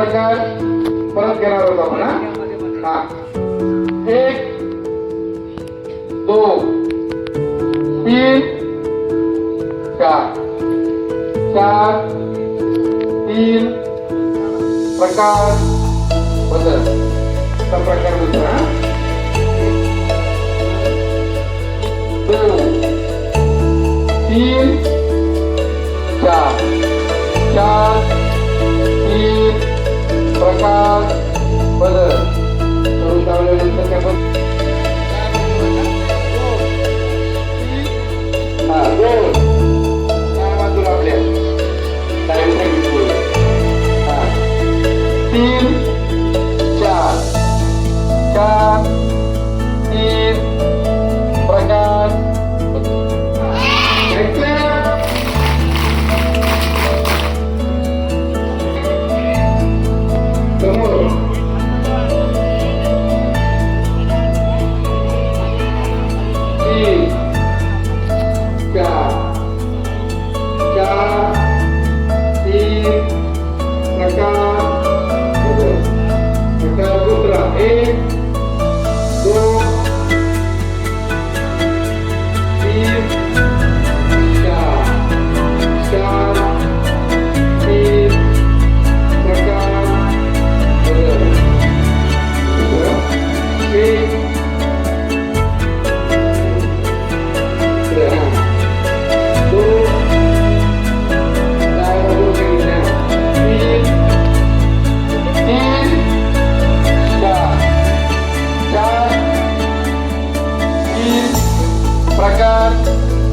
प्रकार परत घेणार होतो आपण हा? एक दोन तीन चार. चार तीन प्रकार बदल. प्रकार बदल दोन बदल करून लावल्यानंतर त्या बदल हा. दोन त्या बाजूला आपल्या हा तीन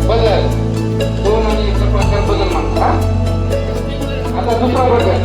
बदल. दोन आणि एक प्रकार बदल म्हणतात आता दुसरा बदल